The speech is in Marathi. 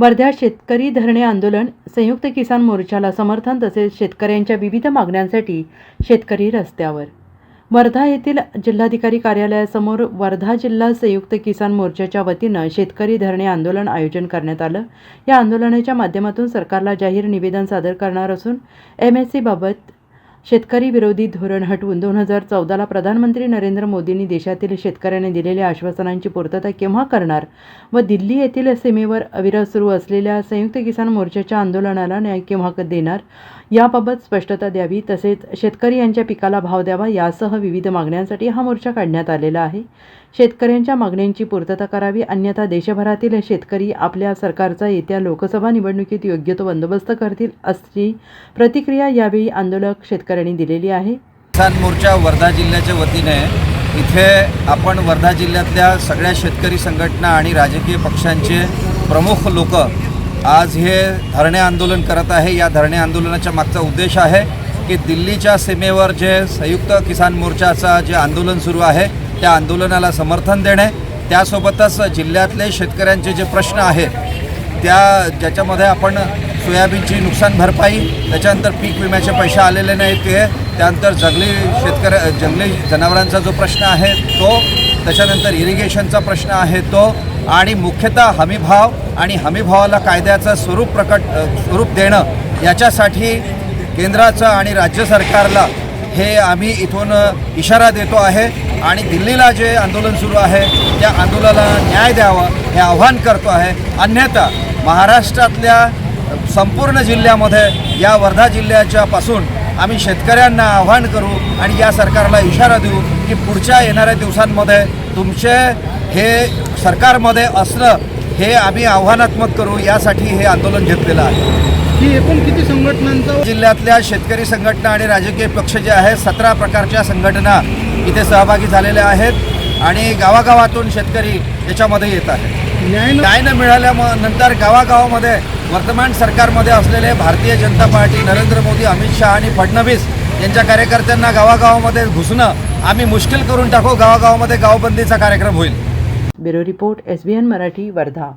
वर्ध्यात शेतकरी धरणे आंदोलन संयुक्त किसान मोर्चाला समर्थन तसेच शेतकऱ्यांच्या विविध मागण्यांसाठी शेतकरी रस्त्यावर. वर्धा येथील जिल्हाधिकारी कार्यालयासमोर वर्धा जिल्हा संयुक्त किसान मोर्चाच्या वतीनं शेतकरी धरणे आंदोलन आयोजन करण्यात आलं. या आंदोलनाच्या माध्यमातून सरकारला जाहीर निवेदन सादर करणार असून एम एस सीबाबत शेतकरी विरोधी धोरण हटवून दोन हजार चौदाला प्रधानमंत्री नरेंद्र मोदींनी देशातील शेतकऱ्यांनी दिलेल्या आश्वासनांची पूर्तता केव्हा करणार व दिल्ली येथील सीमेवर अविरत सुरू असलेल्या संयुक्त किसान मोर्चाच्या आंदोलनाला न्याय केव्हा देणार याबाबत स्पष्टता द्यावी तसेच शेतकरी यांच्या पिकाला भाव द्यावा यासह विविध मागण्यांसाठी हा मोर्चा काढण्यात आलेला आहे. शेतकऱ्यांच्या मागण्यांची पूर्तता करावी अन्यथा देशभरातील शेतकरी आपल्या सरकारचा येत्या लोकसभा निवडणुकीत योग्य तो बंदोबस्त करतील अशी प्रतिक्रिया यावेळी आंदोलक शेतकऱ्यांनी दिलेली आहे. किसान मोर्चा वर्धा जिल्ह्याच्या वतीने इथे आपण वर्धा जिल्ह्यातल्या सगळ्या शेतकरी संघटना आणि राजकीय पक्षांचे प्रमुख लोक आज हे धरणे आंदोलन करत आहे. या धरणे आंदोलनाच्या मागचा उद्देश आहे की दिल्लीच्या सीमेवर जे संयुक्त किसान मोर्चाचा जे आंदोलन सुरू आहे त्या आंदोलनाला समर्थन देणे त्यासोबतच जिल्ह्यातले शेतकऱ्यांचे जे प्रश्न आहेत त्या ज्याच्यामध्ये आपण सोयाबीनची नुकसान भरपाई त्याच्यानंतर पीक विम्याचे पैसे आलेले नाहीत ते त्यानंतर जंगली शेतकऱ्या जंगली जनावरांचा जो प्रश्न आहे तो त्याच्यानंतर इरिगेशनचा प्रश्न आहे तो आणि मुख्यतः हमीभाव आणि हमीभावाला कायद्याचं स्वरूप प्रकट स्वरूप देणं याच्यासाठी केंद्राचं आणि राज्य सरकारला हे आम्ही इथून इशारा देतो आहे. आणि दिल्लीला जे आंदोलन सुरू आहे त्या आंदोलनाला न्याय द्यावा हे आव्हान करतो आहे. अन्यथा महाराष्ट्रातल्या संपूर्ण जिल्ह्यामध्ये या वर्धा जिल्ह्याच्या पासून आम्ही शेतकऱ्यांना आव्हान करू आणि या सरकारला इशारा देऊ की पुढच्या येणाऱ्या दिवसांमध्ये तुमचे हे सरकारमध्ये असणं हे आम्ही आव्हानात्मक करू यासाठी हे आंदोलन घेतलेलं आहे. ही एकूण किती संघटनांचा जिल्ह्यातल्या शेतकरी संघटना आणि राजकीय पक्ष जे आहेत सतरा प्रकारच्या संघटना इथे सहभागी झालेल्या आहेत आणि गावागावातून शेतकरी याच्यामध्ये येत आहेत. न्याय न न्याय न मिळाल्यानंतर गावागावामध्ये वर्तमान सरकारमध्ये असलेले भारतीय जनता पार्टी नरेंद्र मोदी अमित शहा आणि फडणवीस यांच्या कार्यकर्त्यांना गावागावामध्ये घुसणं आम्ही मुश्किल करून टाकू. गावागावामध्ये गावबंदीचा कार्यक्रम होईल. Bureau report S B N Marathi Wardha.